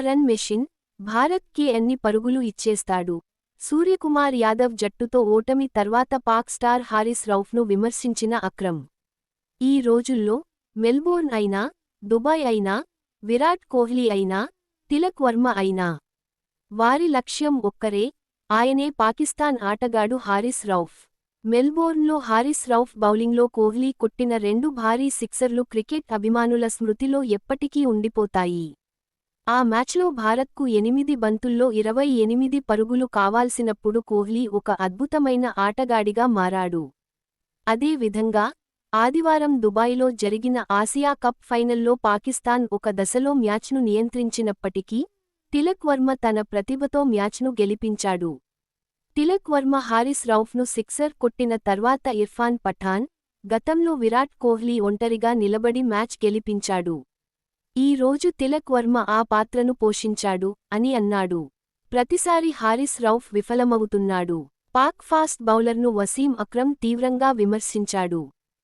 Run machine భారత్కి ఎన్ని పరుగులు ఇచ్చేస్తాడు? సూర్యకుమార్ యాదవ్ జట్టుతో ఓటమి తర్వాత పాక్ స్టార్ హారిస్ రౌఫ్ను విమర్శించిన అక్రమ్. ఈ రోజుల్లో మెల్బోర్న్ అయినా దుబాయ్ అయినా విరాట్ కోహ్లీ అయినా తిలక్ వర్మ అయినా. వారి లక్ష్యం ఒక్కరే ఆయనే పాకిస్తాన్ ఆటగాడు హారిస్ రౌఫ్. మెల్బోర్న్లో హారిస్ రౌఫ్ బౌలింగ్లో కోహ్లీ కొట్టిన రెండు భారీ సిక్సర్లు క్రికెట్ అభిమానుల స్మృతిలో ఎప్పటికీ ఉండిపోతాయి. ఆ మ్యాచ్లో భారత్కు ఎనిమిది బంతుల్లో ఇరవై ఎనిమిది పరుగులు కావాల్సినప్పుడు కోహ్లీ ఒక అద్భుతమైన ఆటగాడిగా మారాడు. అదే విధంగా ఆదివారం దుబాయ్లో జరిగిన ఆసియా కప్ ఫైనల్లో పాకిస్తాన్ ఒక దశలో మ్యాచ్ను నియంత్రించినప్పటికీ తిలక్ వర్మ తన ప్రతిభతో మ్యాచ్ను గెలిపించాడు. తిలక్ వర్మ హారిస్ రౌఫ్ను సిక్సర్ కొట్టిన తర్వాత ఇర్ఫాన్ పఠాన్ గతంలో విరాట్ కోహ్లీ ఒంటరిగా నిలబడి మ్యాచ్ గెలిపించాడు. ఈ రోజు తిలక్ వర్మ ఆ పాత్రను పోషించాడు అని అన్నాడు. ప్రతిసారి హారిస్ రౌఫ్ విఫలమవుతున్నాడు. పాక్ ఫాస్ట్ బౌలర్ను వసీం అక్రమ్ తీవ్రంగా విమర్శించాడు.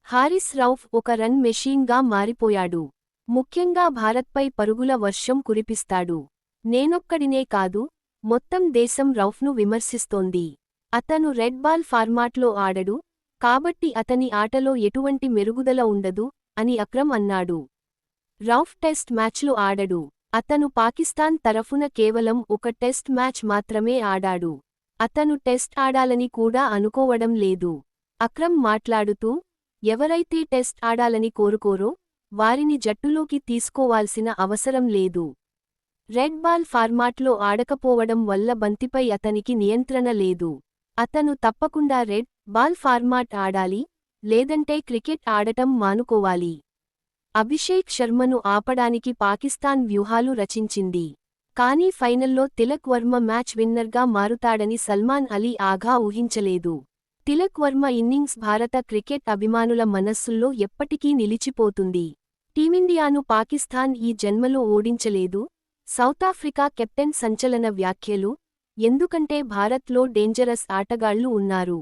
హారిస్ రౌఫ్ ఒక రన్ మెషీన్గా మారిపోయాడు. ముఖ్యంగా భారత్పై పరుగుల వర్షం కురిపిస్తాడు. నేనొక్కడినే కాదు మొత్తం దేశం రౌఫ్ను విమర్శిస్తోంది. అతను రెడ్ బాల్ ఫార్మాట్లో ఆడడు కాబట్టి అతని ఆటలో ఎటువంటి మెరుగుదల ఉండదు అని అక్రమ్ అన్నాడు. రౌఫ్ టెస్ట్ మ్యాచ్లు ఆడడు. అతను పాకిస్తాన్ తరఫున కేవలం ఒక టెస్ట్ మ్యాచ్ మాత్రమే ఆడాడు. అతను టెస్ట్ ఆడాలని కూడా అనుకోవడం లేదు. అక్రమ్ మాట్లాడుతూ ఎవరైతే టెస్ట్ ఆడాలని కోరుకోరో వారిని జట్టులోకి తీసుకోవాల్సిన అవసరం లేదు. రెడ్ బాల్ ఫార్మాట్లో ఆడకపోవడం వల్ల బంతిపై అతనికి నియంత్రణ లేదు. అతను తప్పకుండా రెడ్ బాల్ ఫార్మాట్ ఆడాలి లేదంటే క్రికెట్ ఆడటం మానుకోవాలి. అభిషేక్ శర్మను ఆపడానికి పాకిస్తాన్ వ్యూహాలు రచించింది. కానీ ఫైనల్లో తిలక్ వర్మ మ్యాచ్ విన్నర్గా మారుతాడని సల్మాన్ అలీ ఆఘా ఊహించలేదు. తిలక్ వర్మ ఇన్నింగ్స్ భారత క్రికెట్ అభిమానుల మనస్సుల్లో ఎప్పటికీ నిలిచిపోతుంది. టీమిండియాను పాకిస్తాన్ ఈ జన్మలో ఓడించలేదు. సౌతాఫ్రికా కెప్టెన్ సంచలన వ్యాఖ్యలు ఎందుకంటే భారత్లో డేంజరస్ ఆటగాళ్ళు ఉన్నారు.